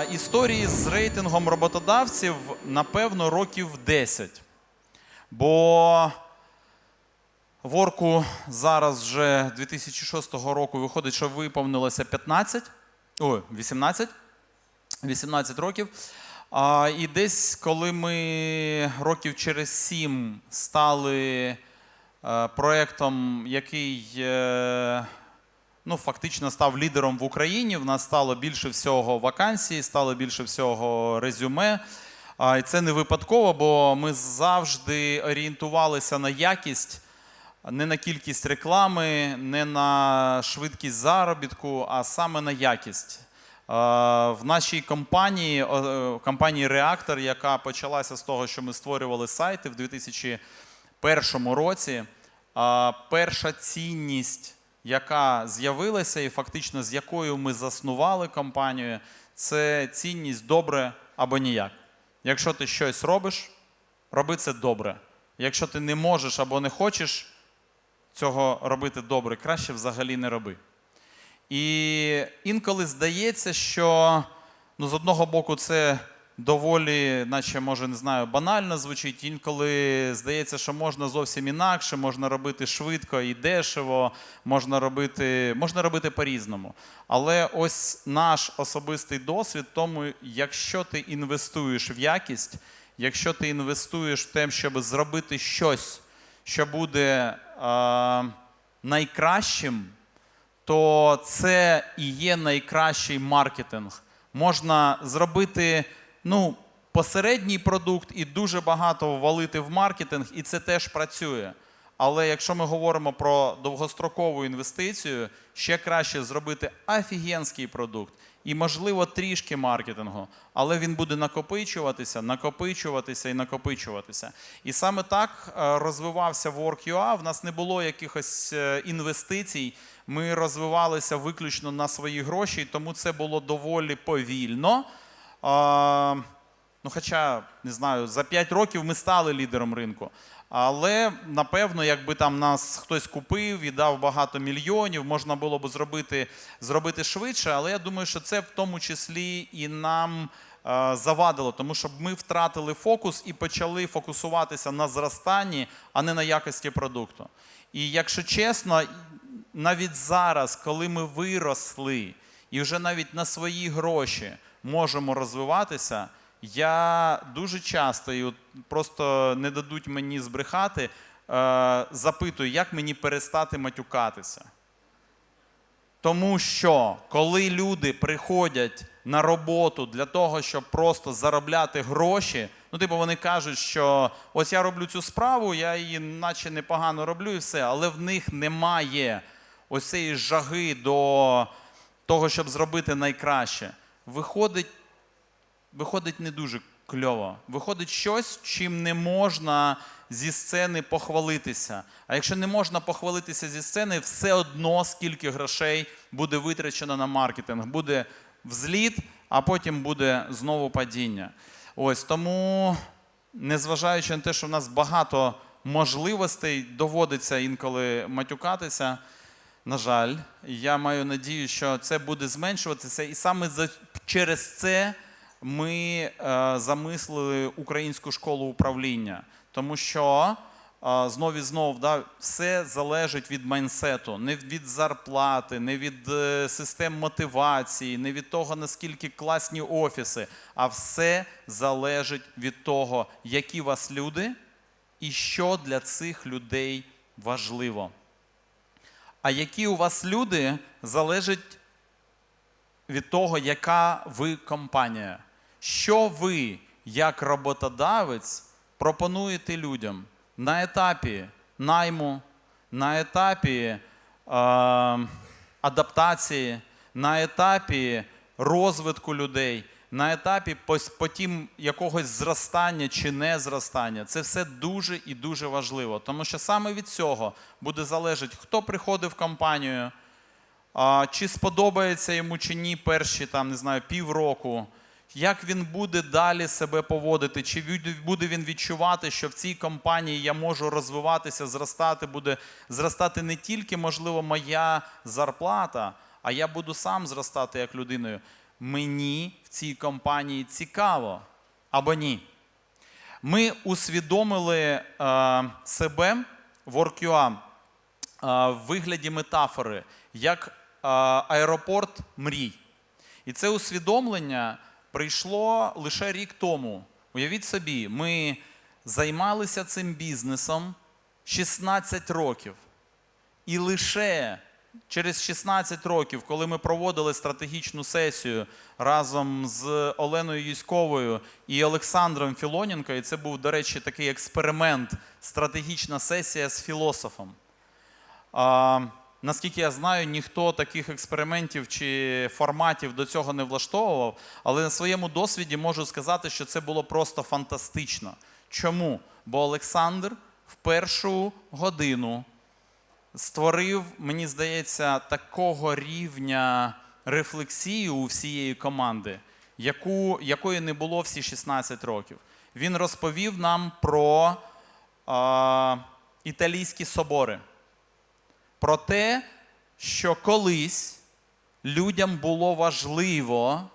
Історії з рейтингом роботодавців, напевно, років 10. Бо в Орку зараз вже 2006 року виходить, що виповнилося 15, ой, 18, 18 років. А, і десь, коли ми років через 7 стали е, проектом, який е, ну, фактично став лідером в Україні. В нас стало більше всього вакансій, стало більше всього резюме. І це не випадково, бо ми завжди орієнтувалися на якість, не на кількість реклами, не на швидкість заробітку, а саме на якість. В нашій компанії, компанії Реактор, яка почалася з того, що ми створювали сайти в 2001 році, перша цінність, яка з'явилася, і фактично з якою ми заснували компанію, це цінність добре або ніяк. Якщо ти щось робиш, роби це добре. Якщо ти не можеш або не хочеш цього робити добре, краще взагалі не роби. І інколи здається, що ну, з одного боку це доволі, наче може не знаю, банально звучить. Інколи здається, що можна зовсім інакше, можна робити швидко і дешево, можна робити, можна робити по-різному. Але ось наш особистий досвід, тому, якщо ти інвестуєш в якість, якщо ти інвестуєш в те, щоб зробити щось, що буде е, найкращим то це і є найкращий маркетинг. Можна зробити ну, посередній продукт і дуже багато ввалити в маркетинг, і це теж працює. Але якщо ми говоримо про довгострокову інвестицію, ще краще зробити офігенський продукт і, можливо, трішки маркетингу, але він буде накопичуватися, накопичуватися і накопичуватися. І саме так е, розвивався Work.ua. В нас не було якихось е, інвестицій. Ми розвивалися виключно на свої гроші, тому це було доволі повільно. А, ну, хоча, не знаю, за 5 років ми стали лідером ринку. Але напевно, якби там нас хтось купив і дав багато мільйонів, можна було б зробити, зробити швидше. Але я думаю, що це в тому числі і нам е, завадило, тому що ми втратили фокус і почали фокусуватися на зростанні, а не на якості продукту. І якщо чесно, навіть зараз, коли ми виросли і вже навіть на свої гроші можемо розвиватися, я дуже часто, і от просто не дадуть мені збрехати, е, запитую, як мені перестати матюкатися. Тому що коли люди приходять на роботу для того, щоб просто заробляти гроші, ну, типу, вони кажуть, що ось я роблю цю справу, я її наче непогано роблю і все, але в них немає ось цієї жаги до того, щоб зробити найкраще. Виходить, виходить не дуже кльово. Виходить щось, чим не можна зі сцени похвалитися. А якщо не можна похвалитися зі сцени, все одно скільки грошей буде витрачено на маркетинг. Буде взліт, а потім буде знову падіння. Ось тому, незважаючи на те, що в нас багато можливостей, доводиться інколи матюкатися. На жаль, я маю надію, що це буде зменшуватися, і саме через це ми е, замислили українську школу управління, тому що е, знов і знов да, все залежить від майнсету, не від зарплати, не від е, систем мотивації, не від того, наскільки класні офіси, а все залежить від того, які у вас люди і що для цих людей важливо. А які у вас люди залежить від того, яка ви компанія. Що ви, як роботодавець, пропонуєте людям на етапі найму, на етапі е, адаптації, на етапі розвитку людей, на етапі потім якогось зростання чи не зростання. Це все дуже і дуже важливо, тому що саме від цього буде залежати, хто приходить в компанію, чи сподобається йому чи ні перші там, не знаю, півроку, як він буде далі себе поводити, чи буде він відчувати, що в цій компанії я можу розвиватися, зростати, буде зростати не тільки, можливо, моя зарплата, а я буду сам зростати як людиною. Мені в цій компанії цікаво або ні. Ми усвідомили е, себе в WorkUA е, в вигляді метафори як е, аеропорт мрій. І це усвідомлення прийшло лише рік тому. Уявіть собі, ми займалися цим бізнесом 16 років. І лише через 16 років, коли ми проводили стратегічну сесію разом з Оленою Юськовою і Олександром Філоненко, і це був, до речі, такий експеримент, стратегічна сесія з філософом. А, наскільки я знаю, ніхто таких експериментів чи форматів до цього не влаштовував, але на своєму досвіді можу сказати, що це було просто фантастично. Чому? Бо Олександр в першу годину створив, мені здається, такого рівня рефлексії у всієї команди, яку, якої не було всі 16 років. Він розповів нам про а, італійські собори, про те, що колись людям було важливо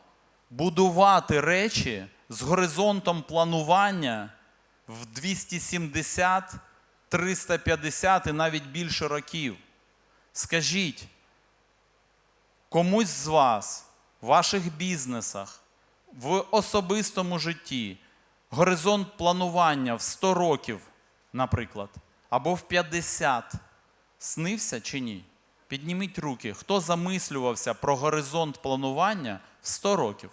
будувати речі з горизонтом планування в 270, 350 і навіть більше років. Скажіть, комусь з вас в ваших бізнесах, в особистому житті горизонт планування в 100 років, наприклад, або в 50 снився чи ні? Підніміть руки, хто замислювався про горизонт планування в 100 років?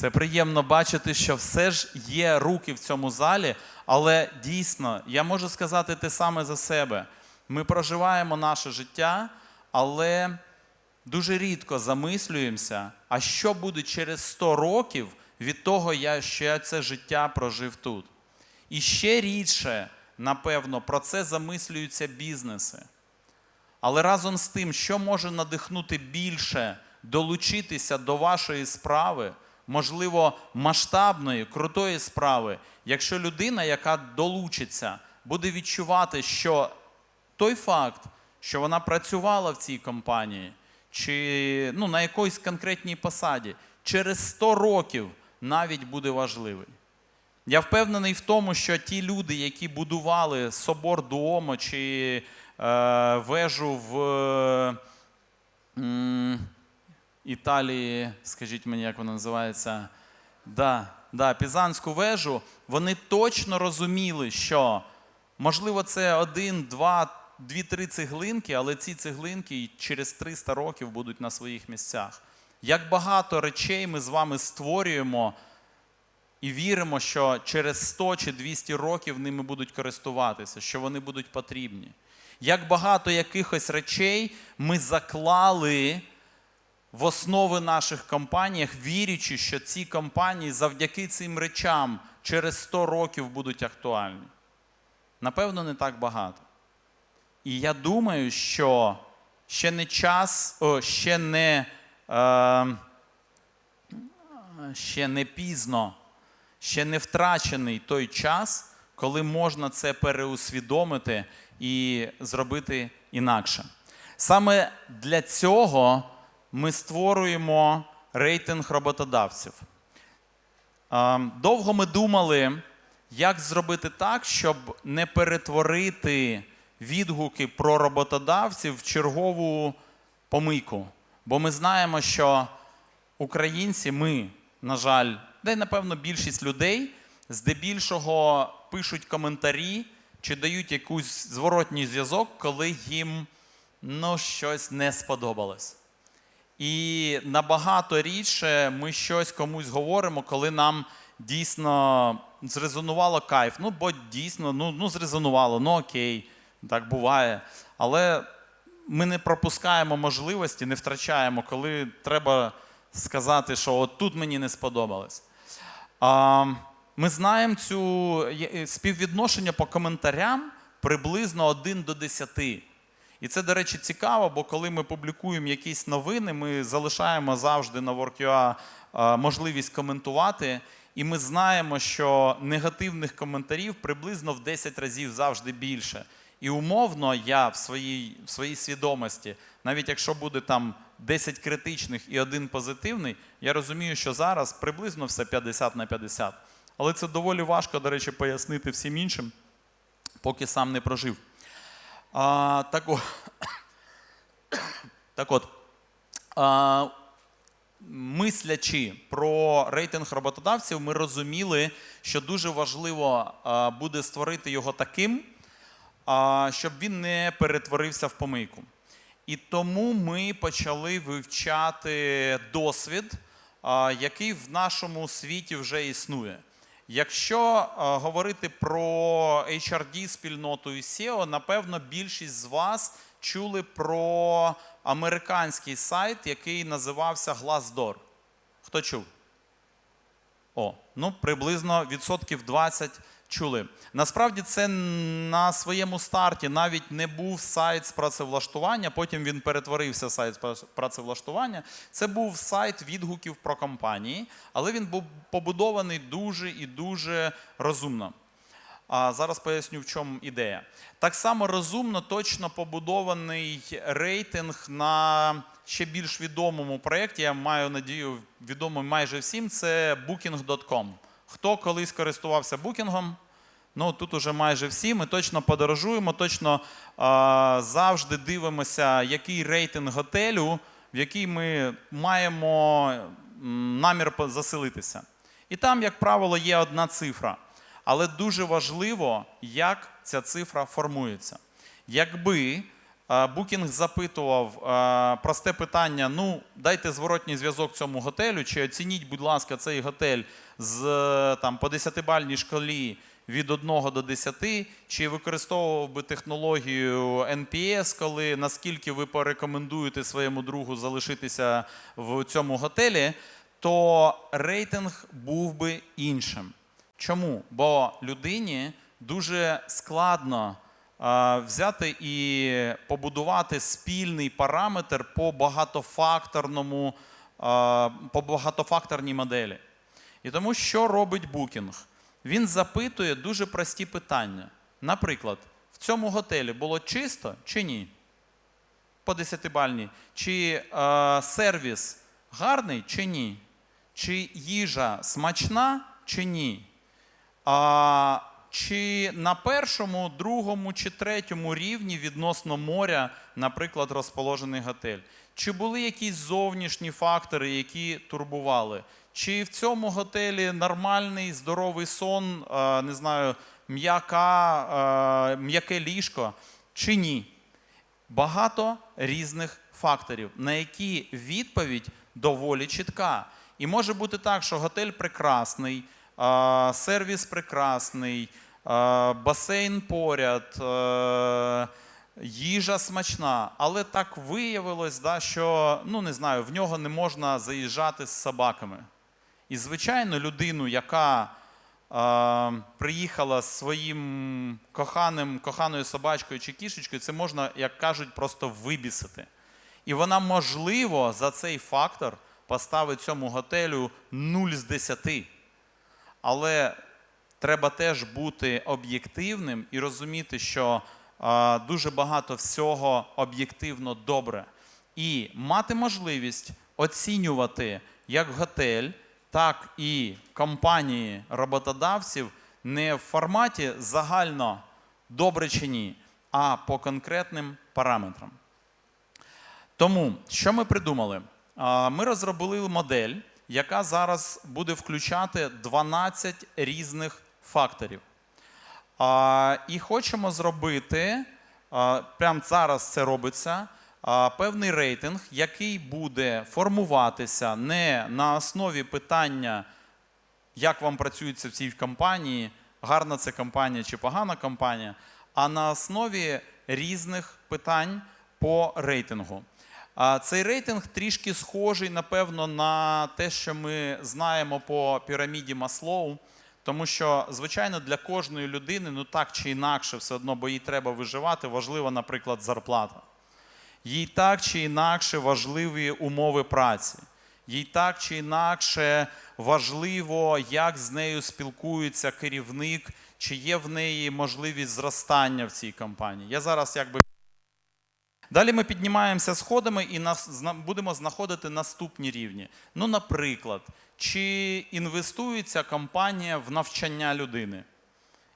Це приємно бачити, що все ж є руки в цьому залі, але дійсно, я можу сказати те саме за себе. Ми проживаємо наше життя, але дуже рідко замислюємося, а що буде через 100 років від того, що я це життя прожив тут. І ще рідше, напевно, про це замислюються бізнеси. Але разом з тим, що може надихнути більше долучитися до вашої справи, можливо, масштабної, крутої справи, якщо людина, яка долучиться, буде відчувати, що той факт, що вона працювала в цій компанії, чи ну, на якоїсь конкретній посаді, через 100 років навіть буде важливий. Я впевнений в тому, що ті люди, які будували собор Дуомо чи е, вежу в е, Італії, скажіть мені, як вона називається? Да, да, Пізанську вежу, вони точно розуміли, що можливо це один, два, дві-три цеглинки, але ці цеглинки через 300 років будуть на своїх місцях. Як багато речей ми з вами створюємо і віримо, що через 100 чи 200 років ними будуть користуватися, що вони будуть потрібні. Як багато якихось речей ми заклали в основи наших компаніях, вірячи, що ці компанії завдяки цим речам через 100 років будуть актуальні. Напевно, не так багато. І я думаю, що ще не час, о, ще не, е, ще не пізно, ще не втрачений той час, коли можна це переусвідомити і зробити інакше. Саме для цього ми створюємо рейтинг роботодавців. Е, Довго ми думали, як зробити так, щоб не перетворити відгуки про роботодавців в чергову помийку. Бо ми знаємо, що українці, ми, на жаль, де, напевно, більшість людей здебільшого пишуть коментарі чи дають якийсь зворотній зв'язок, коли їм ну, щось не сподобалось. І набагато рідше ми щось комусь говоримо, коли нам дійсно зрезонувало кайф. Ну, бо дійсно, ну, ну зрезонувало, ну окей, так буває. Але ми не пропускаємо можливості, не втрачаємо, коли треба сказати, що от тут мені не сподобалось. А, ми знаємо цю співвідношення по коментарям приблизно 1 до 10. І це, до речі, цікаво, бо коли ми публікуємо якісь новини, ми залишаємо завжди на WorkUA можливість коментувати. І ми знаємо, що негативних коментарів приблизно в 10 разів завжди більше. І умовно я в своїй, в своїй свідомості, навіть якщо буде там 10 критичних і один позитивний, я розумію, що зараз приблизно все 50 на 50. Але це доволі важко, до речі, пояснити всім іншим, поки сам не прожив. А, так, так от, а, мислячи про рейтинг роботодавців, ми розуміли, що дуже важливо а, буде створити його таким, а, щоб він не перетворився в помийку. І тому ми почали вивчати досвід, а, який в нашому світі вже існує. Якщо а, говорити про HRD спільноту і SEO, напевно, більшість з вас чули про американський сайт, який називався Glassdoor. Хто чув? О, ну приблизно відсотків 20 чули. Насправді це на своєму старті навіть не був сайт з працевлаштування, потім він перетворився сайт з прац- працевлаштування. Це був сайт відгуків про компанії, але він був побудований дуже і дуже розумно. А зараз поясню, в чому ідея. Так само розумно, точно побудований рейтинг на ще більш відомому проєкті. Я маю надію, відомий майже всім. Це Booking.com. Хто колись користувався букінгом? Ну тут уже майже всі. Ми точно подорожуємо, точно а, завжди дивимося, який рейтинг готелю, в який ми маємо намір заселитися. І там, як правило, є одна цифра. Але дуже важливо, як ця цифра формується. Якби Booking запитував просте питання: ну, дайте зворотній зв'язок цьому готелю, чи оцініть, будь ласка, цей готель з там, по 10-бальній шкалі від 1 до 10, чи використовував би технологію NPS, коли наскільки ви порекомендуєте своєму другу залишитися в цьому готелі, то рейтинг був би іншим. Чому? Бо людині дуже складно взяти і побудувати спільний параметр по багатофакторному, по багатофакторній моделі. І тому що робить Booking? Він запитує дуже прості питання. Наприклад, в цьому готелі було чисто чи ні? По 10-бальній. Чи е, сервіс гарний чи ні? Чи їжа смачна чи ні? А, чи на першому, другому чи третьому рівні відносно моря, наприклад, розположений готель? Чи були якісь зовнішні фактори, які турбували? Чи в цьому готелі нормальний здоровий сон, не знаю, м'яка, м'яке ліжко, чи ні? багато різних факторів, на які відповідь доволі чітка. І може бути так, що готель прекрасний, сервіс прекрасний, басейн поряд, їжа смачна, але так виявилось, що ну не знаю, в нього не можна заїжджати з собаками. І, звичайно, людину, яка приїхала з своїм коханим, коханою собачкою чи кішечкою, це можна, як кажуть, просто вибісити. І вона, можливо, за цей фактор поставить цьому готелю 0 з 10. Але треба теж бути об'єктивним і розуміти, що дуже багато всього об'єктивно добре. І мати можливість оцінювати як готель, так і компанії роботодавців не в форматі загально добре чи ні, а по конкретним параметрам. Тому, що ми придумали? Ми розробили модель, яка зараз буде включати 12 різних факторів. І хочемо зробити, прямо зараз це робиться, певний рейтинг, який буде формуватися не на основі питання, як вам працюється в цій компанії, гарна це компанія чи погана компанія, а на основі різних питань по рейтингу. Цей рейтинг трішки схожий, напевно, на те, що ми знаємо по піраміді Маслоу. Тому що, звичайно, для кожної людини, ну так чи інакше, все одно, бо їй треба виживати, важлива, наприклад, зарплата. Їй так чи інакше важливі умови праці. Їй так чи інакше важливо, як з нею спілкується керівник, чи є в неї можливість зростання в цій компанії. Я зараз якби Далі ми піднімаємося сходами і будемо знаходити наступні рівні. Ну, наприклад, чи інвестується компанія в навчання людини?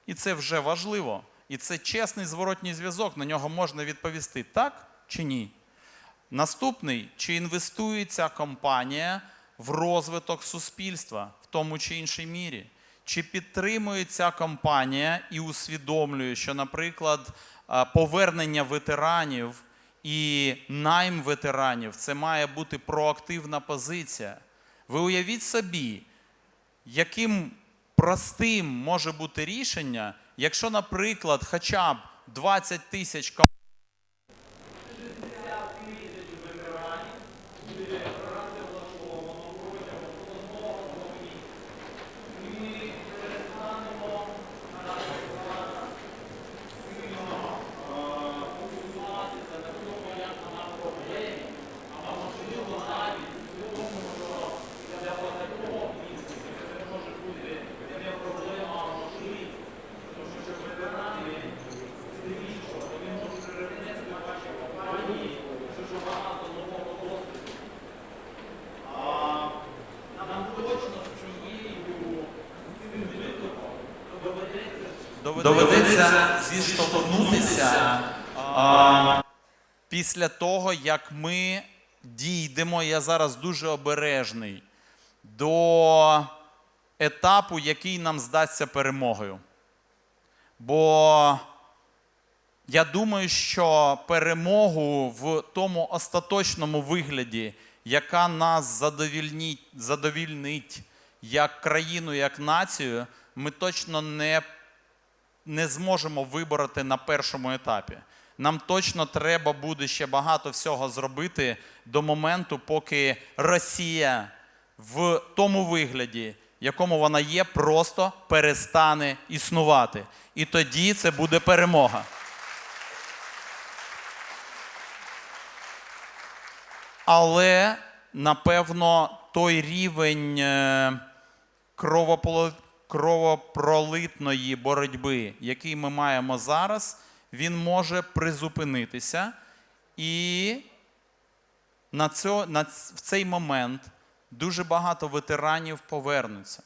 І це вже важливо. І це чесний зворотній зв'язок. На нього можна відповісти так чи ні. Наступний, чи інвестується компанія в розвиток суспільства в тому чи іншій мірі? Чи підтримує ця компанія і усвідомлює, що, наприклад, повернення ветеранів і найм ветеранів це має бути проактивна позиція? Ви уявіть собі, яким простим може бути рішення, якщо, наприклад, хоча б 20 тисяч ком- доведеться зіштовхнутися а, після того, як ми дійдемо, я зараз дуже обережний, до етапу, який нам здасться перемогою. Бо я думаю, що перемогу в тому остаточному вигляді, яка нас задовільнить, задовільнить як країну, як націю, ми точно не, не зможемо вибороти на першому етапі. Нам точно треба буде ще багато всього зробити до моменту, поки Росія в тому вигляді, якому вона є, просто перестане існувати. І тоді це буде перемога. Але напевно той рівень е, кровополо- кровопролитної боротьби, який ми маємо зараз, він може призупинитися. І на, цьо, на в цей момент дуже багато ветеранів повернуться.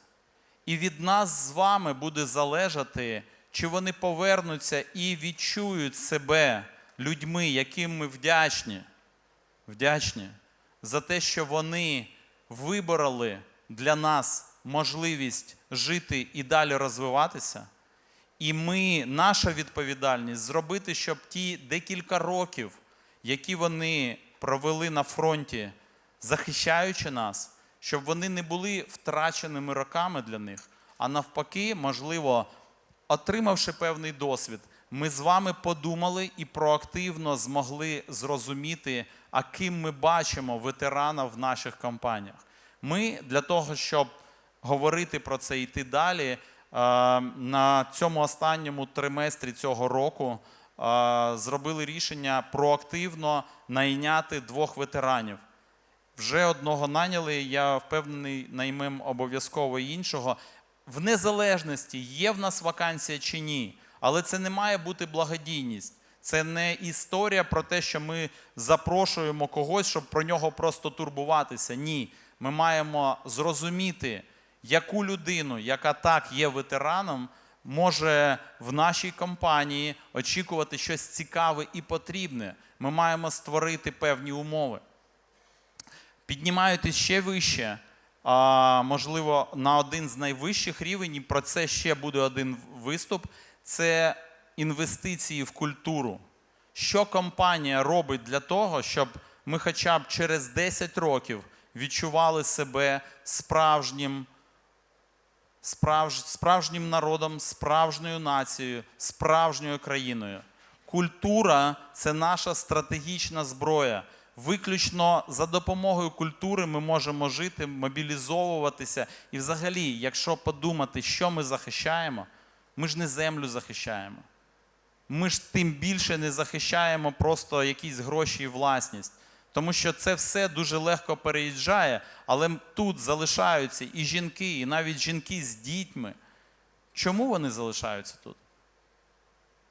І від нас з вами буде залежати, чи вони повернуться і відчують себе людьми, яким ми вдячні вдячні за те, що вони вибороли для нас можливість жити і далі розвиватися. І ми, наша відповідальність зробити, щоб ті декілька років, які вони провели на фронті, захищаючи нас, щоб вони не були втраченими роками для них, а навпаки, можливо, отримавши певний досвід, ми з вами подумали і проактивно змогли зрозуміти, а ким ми бачимо ветерана в наших компаніях. Ми для того, щоб говорити про це йти далі, е, на цьому останньому триместрі цього року е, зробили рішення проактивно найняти двох ветеранів. Вже одного наняли, я впевнений, наймем обов'язково іншого. В незалежності, є в нас вакансія чи ні, але це не має бути благодійність. Це не історія про те, що ми запрошуємо когось, щоб про нього просто турбуватися. Ні. Ми маємо зрозуміти, яку людину, яка так є ветераном, може в нашій компанії очікувати щось цікаве і потрібне. Ми маємо створити певні умови піднімаєтесь ще вище, можливо, на один з найвищих рівнів, про це ще буде один виступ. Це інвестиції в культуру. Що компанія робить для того, щоб ми хоча б через 10 років відчували себе справжнім, справж, справжнім народом, справжньою нацією, справжньою країною? Культура це наша стратегічна зброя. Виключно за допомогою культури ми можемо жити, мобілізовуватися. І взагалі, якщо подумати, що ми захищаємо, ми ж не землю захищаємо. Ми ж тим більше не захищаємо просто якісь гроші і власність. Тому що це все дуже легко переїжджає, але тут залишаються і жінки, і навіть жінки з дітьми. Чому вони залишаються тут?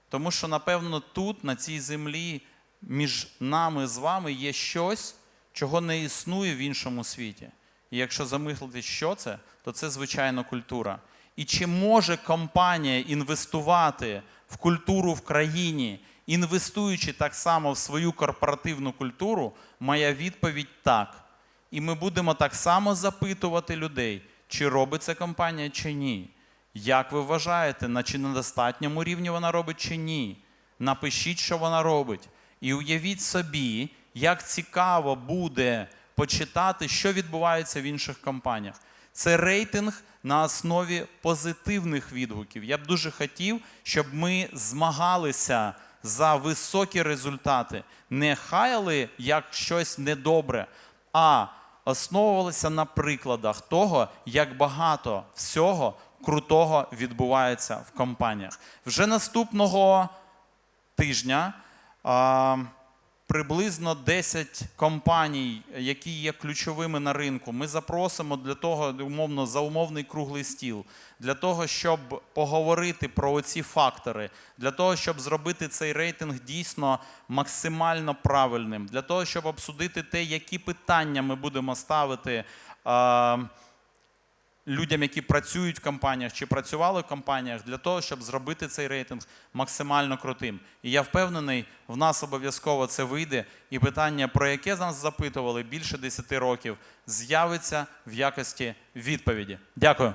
Тому що, напевно, тут, на цій землі, між нами з вами є щось, чого не існує в іншому світі. І якщо замислити, що це, то це звичайно культура. І чи може компанія інвестувати в культуру в країні, інвестуючи так само в свою корпоративну культуру, моя відповідь так. І ми будемо так само запитувати людей, чи робить це компанія, чи ні. Як ви вважаєте, на чи на достатньому рівні вона робить, чи ні? Напишіть, що вона робить. І уявіть собі, як цікаво буде почитати, що відбувається в інших компаніях. Це рейтинг на основі позитивних відгуків. Я б дуже хотів, щоб ми змагалися за високі результати, не хаяли як щось недобре, а основувалися на прикладах того, як багато всього крутого відбувається в компаніях. Вже наступного тижня приблизно 10 компаній, які є ключовими на ринку, ми запросимо для того, умовно, за умовний круглий стіл, для того, щоб поговорити про оці фактори, для того, щоб зробити цей рейтинг дійсно максимально правильним, для того, щоб обсудити те, які питання ми будемо ставити. А, людям, які працюють в компаніях чи працювали в компаніях, для того, щоб зробити цей рейтинг максимально крутим. І я впевнений, в нас обов'язково це вийде, і питання, про яке нас запитували більше 10 років, з'явиться в якості відповіді. Дякую.